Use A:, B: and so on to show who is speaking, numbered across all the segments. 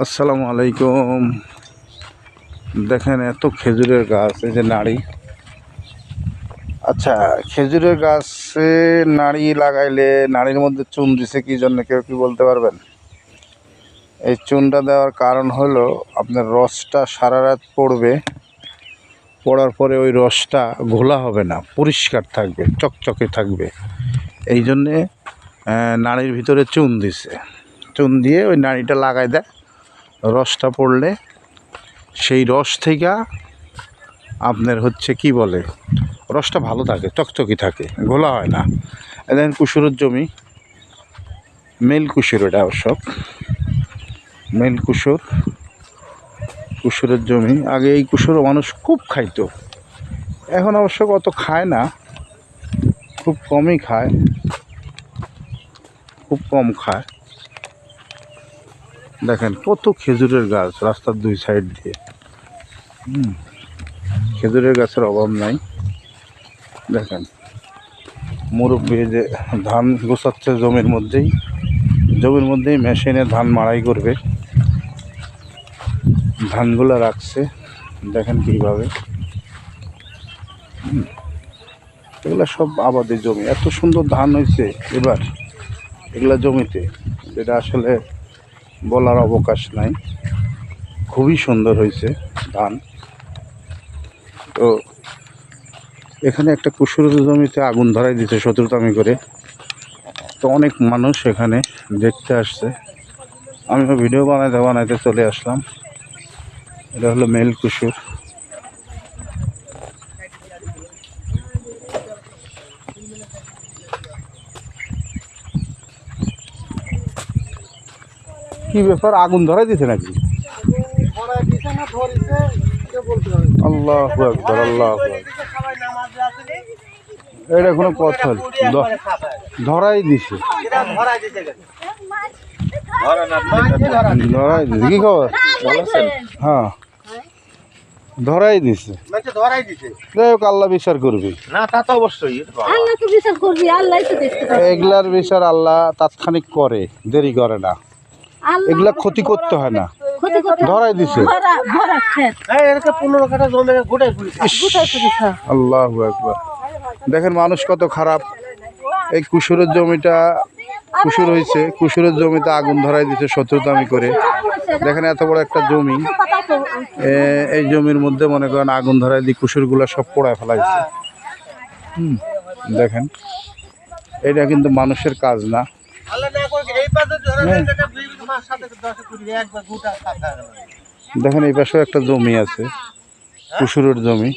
A: আসসালামু আলাইকুম। দেখেন এত খেজুরের গাছ, এই যে নাড়ি। আচ্ছা খেজুরের গাছে নাড়ি লাগাইলে নাড়ির মধ্যে চুন দিছে কি জন্য, কেউ কি বলতে পারবেন? এই চুনটা দেওয়ার কারণ হলো, আপনার রসটা সারা রাত পড়বে। পড়ার পরে ওই রসটা ঘোলা হবে না, পরিষ্কার থাকবে, চকচকে থাকবে। এই জন্যে নাড়ির ভিতরে চুন দিছে। চুন দিয়ে ওই নাড়িটা লাগাই দেয়। রসটা পড়লে সেই রস থেকে আপনার হচ্ছে কি বলে, রসটা ভালো থাকে চকচকি থাকে, ঘোলা হয় না। দেখেন কুসুরের জমি, মেল কুসুর এটা অবশ্য মেল কুসুর, কুসুরের জমি। আগে এই কুসুর মানুষ খুব খাইতো। এখন অবশ্য অত খায় না, খুব কমই খায়, খুব কম খায়। দেখেন, কত খেজুরের গাছ রাস্তার দুই সাইড দিয়ে। খেজুরের গাছের অভাব নাই। দেখেন, মুরব্বী যে ধান গোছাচ্ছে জমির মধ্যেই জমির মধ্যেই মেশিনে ধান মাড়াই করবে। ধানগুলো রাখছে, দেখেন কীভাবে। এগুলো সব আবাদের জমি। এত সুন্দর ধান হয়েছে এবার, এগুলা জমিতে, যেটা আসলে বলার অবকাশ নাই। খুবই সুন্দর হয়েছে ধান। তো এখানে একটা কুসুর জমিতে আগুন ধরাই দিতে শত্রুতামি করে। তো অনেক মানুষ এখানে দেখতে আসছে। আমিও ভিডিও বানাইতে বানাইতে চলে আসলাম। এটা হলো মেল কুসুর। কি ব্যাপার? আগুন ধরাই দিছে নাকি? আল্লাহ আকবর আল্লাহ এটা কোনো কথা ধরাই দিছে। ধরাই দিছে। কি খবর? হ্যাঁ। ধরাই দিছে। যাই হোক আল্লাহ বিচার করবি।
B: না তা অবশ্যই
A: এগুলার বিচার আল্লাহ তাৎক্ষণিক করে দেরি করে না। এগুলা ক্ষতি করতে হয় না। ধরাই দিছে।
B: হ্যাঁ।
A: আল্লাহ একবার দেখেন মানুষ কত খারাপ। এই কুসুরের জমিটা কুসুর হয়েছে। কুসুরের জমিতে আগুন ধরাই দিছে শত্রুতামি করে। দেখেন এত বড় একটা জমি। এই জমির মধ্যে মনে করেন আগুন ধরাই দিয়ে কুসুরগুলো সব পোড়ায় ফেলাইছে। হুম দেখেন। এটা কিন্তু মানুষের কাজ না। দেখেন এই পাশেও একটা জমি আছে কুসুরের জমি।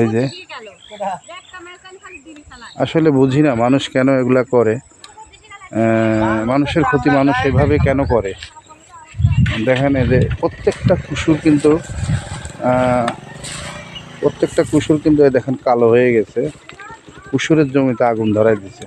A: এই যে। আসলে বুঝি না মানুষ কেন এগুলা করে। মানুষের ক্ষতি মানুষ এভাবে কেন করে? দেখেন এই যে প্রত্যেকটা কুসুর কিন্তু প্রত্যেকটা কুসুর কিন্তু দেখেন কালো হয়ে গেছে। কুসুরের জমিতে আগুন ধরাই দিছে।